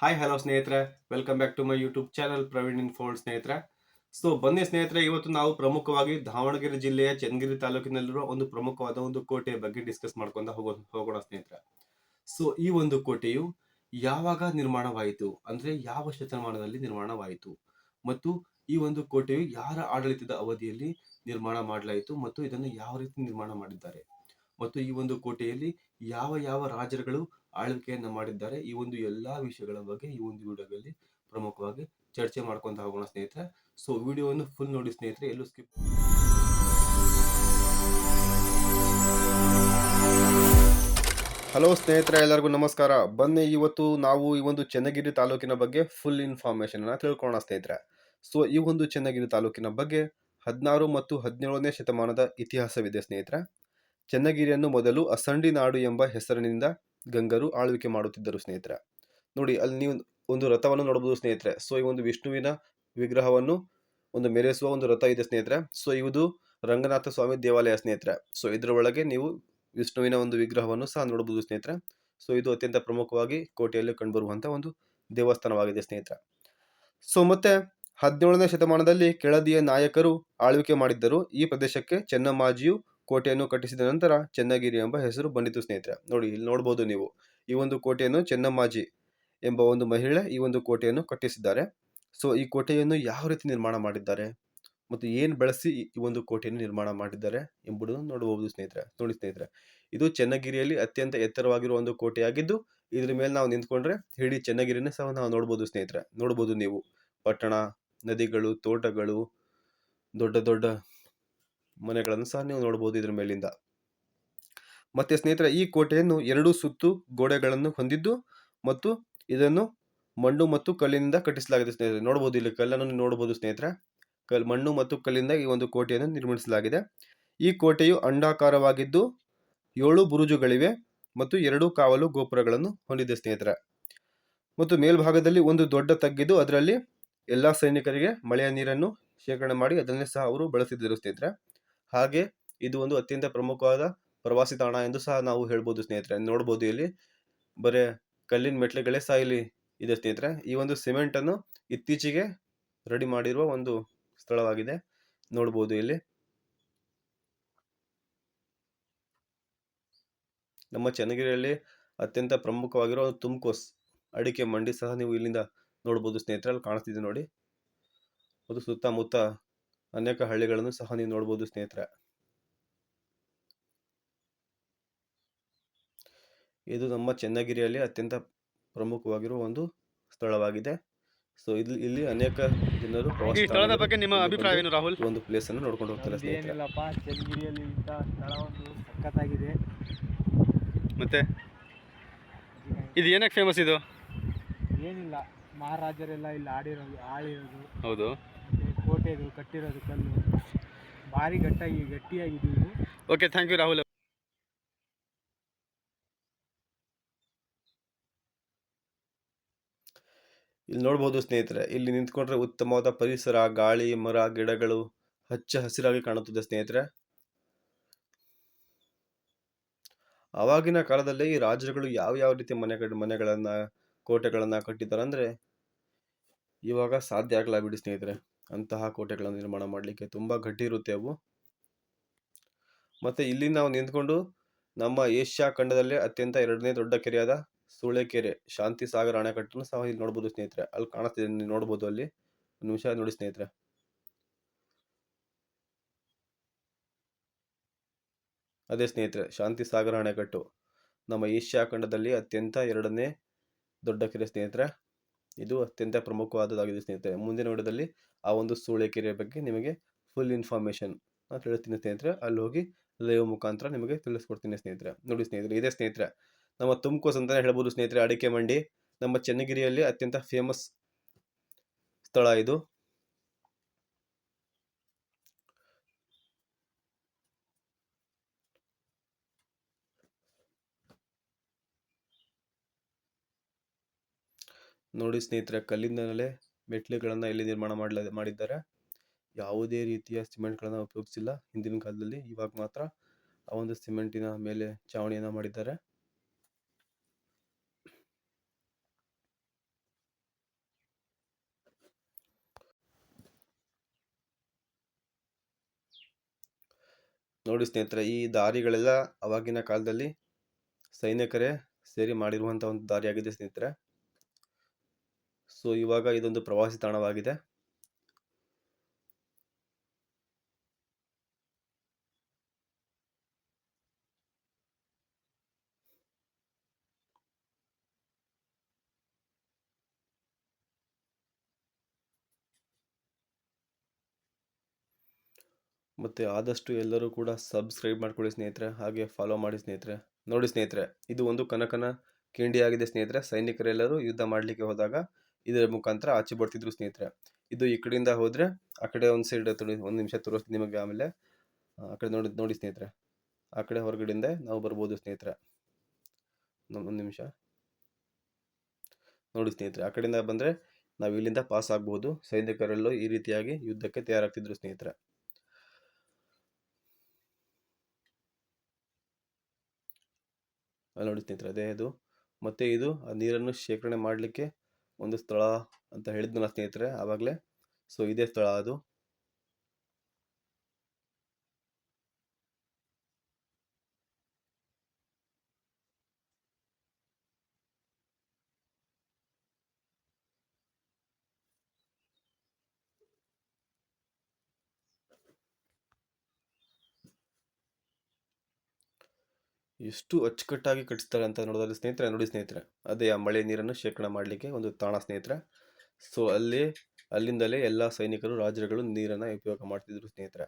Hi hello ಸ್ನೇಹಿತರೆ. Welcome back to my YouTube channel Praveen in fold ಸ್ನೇಹಿತರೆ. So ಬನ್ನಿ ಸ್ನೇಹಿತರೆ, ಇವತ್ತು ನಾವು ಪ್ರಮುಖವಾಗಿ ದಾವಣಗೆರೆ ಜಿಲ್ಲೆಯ ಚನ್ನಗಿರಿ ತಾಲೂಕಿನಲ್ಲಿರುವ ಒಂದು ಪ್ರಮುಖವಾದ ಒಂದು ಕೋಟೆಯ ಬಗ್ಗೆ ಡಿಸ್ಕಸ್ ಮಾಡ್ಕೊಂಡ ಹೋಗೋ, ಹೋಗೋಣ ಸ್ನೇಹಿತರೆ. ಸೊ ಈ ಒಂದು ಕೋಟೆಯು ಯಾವಾಗ ನಿರ್ಮಾಣವಾಯಿತು? ಅಂದ್ರೆ ಯಾವ ಶತಮಾನದಲ್ಲಿ ನಿರ್ಮಾಣವಾಯಿತು? ಮತ್ತು ಈ ಒಂದು ಕೋಟೆಯು ಯಾರ ಆಡಳಿತದ ಅವಧಿಯಲ್ಲಿ ನಿರ್ಮಾಣ ಮಾಡಲಾಯಿತು? ಮತ್ತು ಇದನ್ನು ಯಾವ ರೀತಿ ನಿರ್ಮಾಣ ಮಾಡಿದ್ದಾರೆ? ಮತ್ತು ಈ ಒಂದು ಕೋಟೆಯಲ್ಲಿ ಯಾವ ಯಾವ ರಾಜರುಗಳು ಆಳ್ವಿಕೆಯನ್ನ ಮಾಡಿದ್ದಾರೆ. ಈ ಒಂದು ಎಲ್ಲ ವಿಷಯಗಳ ಬಗ್ಗೆ ಈ ಒಂದು ವಿಡಿಯೋದಲ್ಲಿ ಪ್ರಮುಖವಾಗಿ ಚರ್ಚೆ ಮಾಡ್ಕೊಂತ ಹೋಗೋಣ ಸ್ನೇಹಿತರೆ. ಸೊ ವಿಡಿಯೋವನ್ನು ಫುಲ್ ನೋಡಿ ಸ್ನೇಹಿತರೆ, ಎಲ್ಲೂ ಸ್ಕಿಪ್ ಹಲೋ ಸ್ನೇಹಿತರೆ, ಎಲ್ಲರಿಗೂ ನಮಸ್ಕಾರ. ಬನ್ನಿ, ಇವತ್ತು ನಾವು ಈ ಒಂದು ಚನ್ನಗಿರಿ ತಾಲೂಕಿನ ಬಗ್ಗೆ ಫುಲ್ ಇನ್ಫಾರ್ಮೇಶನ್ ಅನ್ನ ತಿಳ್ಕೊಳ್ಳೋಣ ಸ್ನೇಹಿತರೆ. ಸೊ ಈ ಒಂದು ಚನ್ನಗಿರಿ ತಾಲೂಕಿನ ಬಗ್ಗೆ ಹದಿನಾರು ಮತ್ತು ಹದಿನೇಳನೇ ಶತಮಾನದ ಇತಿಹಾಸವಿದೆ ಸ್ನೇಹಿತರೆ. ಚನ್ನಗಿರಿಯನ್ನು ಮೊದಲು ಅಸಂಡಿ ನಾಡು ಎಂಬ ಹೆಸರಿನಿಂದ ಗಂಗರು ಆಳ್ವಿಕೆ ಮಾಡುತ್ತಿದ್ದರು ಸ್ನೇಹಿತರೆ. ನೋಡಿ, ಅಲ್ಲಿ ನೀವು ಒಂದು ರಥವನ್ನು ನೋಡಬಹುದು ಸ್ನೇಹಿತರೆ. ಸೊ, ಈ ಒಂದು ವಿಷ್ಣುವಿನ ವಿಗ್ರಹವನ್ನು ಒಂದು ಮೆರೆಸುವ ಒಂದು ರಥ ಇದೆ ಸ್ನೇಹಿತರೆ. ಸೊ ಇದು ರಂಗನಾಥ ಸ್ವಾಮಿ ದೇವಾಲಯ ಸ್ನೇಹಿತರೆ. ಸೊ, ಇದರ ಒಳಗೆ ನೀವು ವಿಷ್ಣುವಿನ ಒಂದು ವಿಗ್ರಹವನ್ನು ಸಹ ನೋಡಬಹುದು ಸ್ನೇಹಿತರೆ. ಸೊ, ಇದು ಅತ್ಯಂತ ಪ್ರಮುಖವಾಗಿ ಕೋಟೆಯಲ್ಲಿ ಕಂಡುಬರುವಂತಹ ಒಂದು ದೇವಸ್ಥಾನವಾಗಿದೆ ಸ್ನೇಹಿತರೆ. ಸೊ, ಮತ್ತೆ ಹದಿನೇಳನೇ ಶತಮಾನದಲ್ಲಿ ಕೆಳದಿಯ ನಾಯಕರು ಆಳ್ವಿಕೆ ಮಾಡಿದ್ದರು. ಈ ಪ್ರದೇಶಕ್ಕೆ ಚೆನ್ನಮ್ಮಾಜಿಯು ಕೋಟೆಯನ್ನು ಕಟ್ಟಿಸಿದ ನಂತರ ಚೆನ್ನಗಿರಿ ಎಂಬ ಹೆಸರು ಬಂದಿತು, ಸ್ನೇಹಿತರೆ. ನೋಡಿ, ಇಲ್ಲಿ ನೋಡಬಹುದು ನೀವು. ಈ ಒಂದು ಕೋಟೆಯನ್ನು ಚೆನ್ನಮ್ಮಾಜಿ ಎಂಬ ಒಂದು ಮಹಿಳೆ ಈ ಒಂದು ಕೋಟೆಯನ್ನು ಕಟ್ಟಿಸಿದ್ದಾರೆ. ಸೊ, ಈ ಕೋಟೆಯನ್ನು ಯಾವ ರೀತಿ ನಿರ್ಮಾಣ ಮಾಡಿದ್ದಾರೆ ಮತ್ತು ಏನು ಬಳಸಿ ಈ ಒಂದು ಕೋಟೆಯನ್ನು ನಿರ್ಮಾಣ ಮಾಡಿದ್ದಾರೆ ಎಂಬುದನ್ನು ನೋಡಬಹುದು ಸ್ನೇಹಿತರೆ. ನೋಡಿ, ಸ್ನೇಹಿತರೆ, ಇದು ಚೆನ್ನಗಿರಿಯಲ್ಲಿ ಅತ್ಯಂತ ಎತ್ತರವಾಗಿರುವ ಒಂದು ಕೋಟೆಯಾಗಿದ್ದು, ಇದ್ರ ಮೇಲೆ ನಾವು ನಿಂತ್ಕೊಂಡ್ರೆ ಇಡೀ ಚೆನ್ನಗಿರಿನ ಸಹ ನಾವು ನೋಡ್ಬೋದು, ಸ್ನೇಹಿತರೆ. ನೋಡ್ಬೋದು ನೀವು. ಪಟ್ಟಣ, ನದಿಗಳು, ತೋಟಗಳು, ದೊಡ್ಡ ದೊಡ್ಡ ಮನೆಗಳನ್ನು ಸಹ ನೀವು ನೋಡಬಹುದು ಇದರ ಮೇಲಿಂದ. ಮತ್ತೆ ಸ್ನೇಹಿತರೆ, ಈ ಕೋಟೆಯನ್ನು ಎರಡು ಸುತ್ತು ಗೋಡೆಗಳನ್ನು ಹೊಂದಿದ್ದು ಮತ್ತು ಇದನ್ನು ಮಣ್ಣು ಮತ್ತು ಕಲ್ಲಿನಿಂದ ಕಟ್ಟಿಸಲಾಗಿದೆ ಸ್ನೇಹಿತರೆ. ನೋಡಬಹುದು ಇಲ್ಲಿ ಕಲ್ಲನ್ನು ನೋಡಬಹುದು ಸ್ನೇಹಿತರೆ. ಕಲ್, ಮಣ್ಣು ಮತ್ತು ಕಲ್ಲಿಂದ ಈ ಒಂದು ಕೋಟೆಯನ್ನು ನಿರ್ಮಿಸಲಾಗಿದೆ. ಈ ಕೋಟೆಯು ಅಂಡಾಕಾರವಾಗಿದ್ದು ಏಳು ಬುರುಜುಗಳಿವೆ ಮತ್ತು ಎರಡು ಕಾವಲು ಗೋಪುರಗಳನ್ನು ಹೊಂದಿದೆ ಸ್ನೇಹಿತರೆ. ಮತ್ತು ಮೇಲ್ಭಾಗದಲ್ಲಿ ಒಂದು ದೊಡ್ಡ ತಗ್ಗಿದ್ದು ಅದರಲ್ಲಿ ಎಲ್ಲ ಸೈನಿಕರಿಗೆ ಮಳೆಯ ನೀರನ್ನು ಶೇಖರಣೆ ಮಾಡಿ ಅದನ್ನೇ ಸಹ ಅವರು ಬಳಸಿದ್ದರು ಸ್ನೇಹಿತರೆ. ಹಾಗೆ ಇದು ಒಂದು ಅತ್ಯಂತ ಪ್ರಮುಖವಾದ ಪ್ರವಾಸಿ ತಾಣ ಎಂದು ಸಹ ನಾವು ಹೇಳ್ಬೋದು ಸ್ನೇಹಿತರೆ. ನೋಡ್ಬೋದು ಇಲ್ಲಿ. ಬರೇ ಕಲ್ಲಿನ ಮೆಟ್ಲುಗಳೇ ಸಹ ಇಲ್ಲಿ ಇದೆ ಸ್ನೇಹಿತರೆ. ಈ ಒಂದು ಸಿಮೆಂಟ್ ಅನ್ನು ಇತ್ತೀಚೆಗೆ ರೆಡಿ ಮಾಡಿರುವ ಒಂದು ಸ್ಥಳವಾಗಿದೆ. ನೋಡ್ಬೋದು ಇಲ್ಲಿ. ನಮ್ಮ ಚನ್ನಗಿರಿಯಲ್ಲಿ ಅತ್ಯಂತ ಪ್ರಮುಖವಾಗಿರೋ ತುಮ್ಕೋಸ್ ಅಡಿಕೆ ಮಂಡಿ ಸಹ ನೀವು ಇಲ್ಲಿಂದ ನೋಡ್ಬೋದು ಸ್ನೇಹಿತರೆ. ಅಲ್ಲಿ ಕಾಣಿಸ್ತಿದೆ ನೋಡಿ. ಅದು ಸುತ್ತಮುತ್ತ ಅನೇಕ ಹಳ್ಳಿಗಳನ್ನು ಸಹ ನೀವು ನೋಡ್ಬೋದು ಸ್ನೇಹಿತರೆ. ಇದು ನಮ್ಮ ಚನ್ನಗಿರಿಯಲ್ಲಿ ಅತ್ಯಂತ ಪ್ರಮುಖವಾಗಿರುವ ಒಂದು ಸ್ಥಳವಾಗಿದೆ. ಸೊ ಇಲ್ಲಿ ಇಲ್ಲಿ ಅನೇಕ ಜನರು ಈ ಸ್ಥಳದ ಬಗ್ಗೆ ನಿಮ್ಮ ಇಲ್ಲಿ ಅಭಿಪ್ರಾಯ ಏನು ರಾಹುಲ್? ಒಂದು ಪ್ಲೇಸ್ ಅನ್ನು ನೋಡ್ಕೊಂಡು ಹೋಗ್ತಾರೆ ಸ್ನೇಹಿತರೆ? ಏನಿಲ್ಲಪ್ಪ ಚನ್ನಗಿರಿಯಲ್ಲಿ ಇಂಥ ಸ್ಥಳ ಒಂದು ಸಖತ್ತಾಗಿದೆ. ಮತ್ತೆ? ಇದು ಏನಕ್ಕೆ ಫೇಮಸ್ ಇದು? ಏನಿಲ್ಲ ಮಹಾರಾಜರೆಲ್ಲ ಇಲ್ಲಿ ಆಡಿರೋದು ಆಳಿರೋದು. ಹೌದು. ಮತ್ತೆ ಕೋಟೆದು ಕಟ್ಟಿರೋದು ಕಲ್ಲು ಭಾರಿ ಗಟ್ಟಾಗಿ ಗಟ್ಟಿಯಾಗಿದೆ ಇದು ಓಕೆ ಥ್ಯಾಂಕ್ ಯು ರಾಹುಲ್ ಇಲ್ಲಿ ನೋಡ್ಬೋದು ಸ್ನೇಹಿತರೆ ಇಲ್ಲಿ ನಿಂತ್ಕೊಂಡ್ರೆ ಉತ್ತಮವಾದ ಪರಿಸರ ಗಾಳಿ ಮರ ಗಿಡಗಳು ಹಚ್ಚ ಹಸಿರಾಗಿ ಕಾಣುತ್ತದೆ ಸ್ನೇಹಿತರೆ. ಆವಾಗಿನ ಕಾಲದಲ್ಲಿ ಈ ರಾಜರುಗಳು ಯಾವ ಯಾವ ರೀತಿ ಮನೆ ಮನೆಗಳನ್ನ ಕೋಟೆಗಳನ್ನ ಕಟ್ಟಿದ್ದಾರೆ ಅಂದ್ರೆ ಇವಾಗ ಸಾಧ್ಯ ಆಗಲ್ಲ ಬಿಡಿ ಸ್ನೇಹಿತರೆ. ಅಂತಹ ಕೋಟೆಗಳನ್ನು ನಿರ್ಮಾಣ ಮಾಡಲಿಕ್ಕೆ ತುಂಬ ಗಟ್ಟಿ ಇರುತ್ತೆ ಅವು. ಮತ್ತೆ ಇಲ್ಲಿ ನಾವು ನಿಂತ್ಕೊಂಡು ನಮ್ಮ ಏಷ್ಯಾ ಖಂಡದಲ್ಲೇ ಅತ್ಯಂತ ಎರಡನೇ ದೊಡ್ಡ ಕೆರೆಯಾದ ಸೂಳೆಕೆರೆ ಶಾಂತಿ ಸಾಗರ ಅಣೆಕಟ್ಟನ್ನು ಸಹ ಇಲ್ಲಿ ನೋಡ್ಬೋದು ಸ್ನೇಹಿತರೆ. ಅಲ್ಲಿ ಕಾಣಿಸ್ತಿದೆ, ನೀವು ನೋಡ್ಬೋದು ಅಲ್ಲಿ. ಒಂದು ನಿಮಿಷ ನೋಡಿ ಸ್ನೇಹಿತರೆ. ಅದೇ ಸ್ನೇಹಿತರೆ, ಶಾಂತಿ ಸಾಗರ ಅಣೆಕಟ್ಟು. ನಮ್ಮ ಏಷ್ಯಾ ಖಂಡದಲ್ಲಿ ಅತ್ಯಂತ ಎರಡನೇ ದೊಡ್ಡ ಕೆರೆ ಸ್ನೇಹಿತರೆ. ಇದು ಅತ್ಯಂತ ಪ್ರಮುಖವಾದದ್ದಾಗಿದೆ ಸ್ನೇಹಿತರೆ. ಮುಂದಿನ ವಿಡಿಯೋದಲ್ಲಿ ಆ ಒಂದು ಸೂಳೆಕೆರೆಯ ಬಗ್ಗೆ ನಿಮಗೆ ಫುಲ್ ಇನ್ಫಾರ್ಮೇಷನ್ ನಾನು ತಿಳಿಸ್ತೀನಿ ಸ್ನೇಹಿತರೆ. ಅಲ್ಲಿ ಹೋಗಿ ಲೈವ್ ಮುಖಾಂತರ ನಿಮಗೆ ತಿಳಿಸ್ಕೊಡ್ತೀನಿ ಸ್ನೇಹಿತರೆ. ನೋಡಿ ಸ್ನೇಹಿತರೆ, ಇದೇ ಸ್ನೇಹಿತರೆ. ನಮ್ಮ ತುಮಕೋಸ್ ಅಂತಲೇ ಹೇಳ್ಬೋದು ಸ್ನೇಹಿತರೆ, ಅಡಿಕೆ ಮಂಡಿ, ನಮ್ಮ ಚನ್ನಗಿರಿಯಲ್ಲಿ ಅತ್ಯಂತ ಫೇಮಸ್ ಸ್ಥಳ ಇದು. ನೋಡಿ ಸ್ನೇಹಿತರೆ ಕಲ್ಲಿಂದಲೇ ಮೆಟ್ಟಿಲುಗಳನ್ನು ಇಲ್ಲಿ ನಿರ್ಮಾಣ ಮಾಡಲ, ಮಾಡಿದ್ದಾರೆ. ಯಾವುದೇ ರೀತಿಯ ಸಿಮೆಂಟ್ಗಳನ್ನು ಉಪಯೋಗಿಸಿಲ್ಲ. ಹಿಂದಿನ ಕಾಲದಲ್ಲಿ ಇವಾಗ ಮಾತ್ರ ಆ ಒಂದು ಸಿಮೆಂಟಿನ ಮೇಲೆ ಚಾವಣಿಯನ್ನು ಮಾಡಿದ್ದಾರೆ. ನೋಡಿ ಸ್ನೇಹಿತರೆ, ಈ ದಾರಿಗಳೆಲ್ಲ ಅವಾಗಿನ ಕಾಲದಲ್ಲಿ ಸೈನಿಕರೇ ಸೇರಿ ಮಾಡಿರುವಂಥ ಒಂದು ದಾರಿಯಾಗಿದೆ ಸ್ನೇಹಿತರೆ. ಸೊ ಇವಾಗ ಇದೊಂದು ಪ್ರವಾಸಿ ತಾಣವಾಗಿದೆ. ಮತ್ತು ಆದಷ್ಟು ಎಲ್ಲರೂ ಕೂಡ ಸಬ್ಸ್ಕ್ರೈಬ್ ಮಾಡ್ಕೊಳ್ಳಿ ಸ್ನೇಹಿತರೆ, ಹಾಗೆ ಫಾಲೋ ಮಾಡಿ ಸ್ನೇಹಿತರೆ. ನೋಡಿ ಸ್ನೇಹಿತರೆ, ಇದು ಒಂದು ಕನಕನ, ಕಿಂಡಿಯಾಗಿದೆ ಸ್ನೇಹಿತರೆ. ಸೈನಿಕರೆಲ್ಲರೂ ಯುದ್ಧ ಮಾಡಲಿಕ್ಕೆ ಹೋದಾಗ ಇದರ ಮುಖಾಂತರ ಆಚೆ ಬರ್ತಿದ್ರು ಸ್ನೇಹಿತರೆ. ಇದು ಈ ಕಡೆಯಿಂದ ಹೋದರೆ ಆ ಕಡೆ ಒಂದು ಸೈಡ್ ತೋರಿ ಒಂದು ನಿಮಿಷ ತೋರಿಸ್ತೀನಿ ನಿಮಗೆ ಆಮೇಲೆ. ಆ ಕಡೆ ನೋಡಿ ನೋಡಿ ಸ್ನೇಹಿತರೆ. ಆ ಕಡೆ ಹೊರಗಡೆಯಿಂದ ನಾವು ಬರ್ಬೋದು ಸ್ನೇಹಿತರೆ. ಒಂದು ನಿಮಿಷ. ನೋಡಿ ಸ್ನೇಹಿತರೆ, ಆ ಕಡೆಯಿಂದ ಬಂದರೆ ನಾವು ಇಲ್ಲಿಂದ ಪಾಸ್ ಆಗ್ಬೋದು. ಸೈನಿಕರೆಲ್ಲೂ ಈ ರೀತಿಯಾಗಿ ಯುದ್ಧಕ್ಕೆ ತಯಾರಾಗ್ತಿದ್ರು ಸ್ನೇಹಿತರೆ. ನೋಡಿ ಸ್ನೇಹಿತರೆ, ಅದೇ ಇದು ಮತ್ತು ಇದು ಆ ನೀರನ್ನು ಶೇಖರಣೆ ಮಾಡಲಿಕ್ಕೆ ಒಂದು ಸ್ಥಳ ಅಂತ ಹೇಳಿದ್ನಲ್ಲ ಸ್ನೇಹಿತರೆ ಆವಾಗಲೇ. ಸೊ ಇದೇ ಸ್ಥಳ ಅದು. ಎಷ್ಟು ಅಚ್ಚುಕಟ್ಟಾಗಿ ಕಟ್ಟಿಸ್ತಾರೆ ಅಂತ ನೋಡೋದಾದ್ರೆ ಸ್ನೇಹಿತರೆ, ನೋಡಿ ಸ್ನೇಹಿತರೆ, ಅದೇ ಆ ಮಳೆ ನೀರನ್ನು ಶೇಖರಣೆ ಮಾಡಲಿಕ್ಕೆ ಒಂದು ತಾಣ ಸ್ನೇಹಿತರೆ. ಸೊ ಅಲ್ಲಿ, ಅಲ್ಲಿಂದಲೇ ಎಲ್ಲ ಸೈನಿಕರು, ರಾಜರುಗಳು ನೀರನ್ನು ಉಪಯೋಗ ಮಾಡ್ತಿದ್ರು ಸ್ನೇಹಿತರೆ.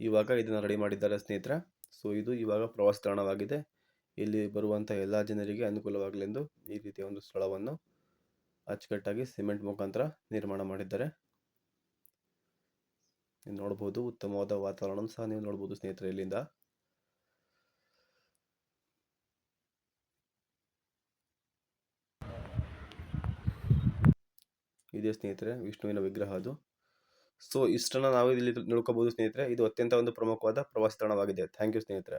ಇವಾಗ ಇದನ್ನು ರೆಡಿ ಮಾಡಿದ್ದಾರೆ ಸ್ನೇಹಿತರೆ. ಸೊ ಇದು ಇವಾಗ ಪ್ರವಾಸ ತಾಣವಾಗಿದೆ. ಇಲ್ಲಿ ಬರುವಂಥ ಎಲ್ಲ ಜನರಿಗೆ ಅನುಕೂಲವಾಗಲೆಂದು ಈ ರೀತಿಯ ಒಂದು ಸ್ಥಳವನ್ನು ಅಚ್ಚುಕಟ್ಟಾಗಿ ಸಿಮೆಂಟ್ ಮುಖಾಂತರ ನಿರ್ಮಾಣ ಮಾಡಿದ್ದಾರೆ. ನೀವು ನೋಡ್ಬೋದು. ಉತ್ತಮವಾದ ವಾತಾವರಣ ಸಹ ನೀವು ನೋಡ್ಬೋದು ಸ್ನೇಹಿತರೆ ಇಲ್ಲಿಂದ. ಇದೆ ಸ್ನೇಹಿತರೆ, ವಿಷ್ಣುವಿನ ವಿಗ್ರಹ ಅದು. ಸೊ ಇಷ್ಟನ್ನು ನಾವು ಇಲ್ಲಿ ತಿಳ್ಕೊಬೋದು ಸ್ನೇಹಿತರೆ. ಇದು ಅತ್ಯಂತ ಒಂದು ಪ್ರಮುಖವಾದ ಪ್ರವಾಸಿ ತಾಣವಾಗಿದೆ ಥ್ಯಾಂಕ್ ಯು ಸ್ನೇಹಿತರೆ.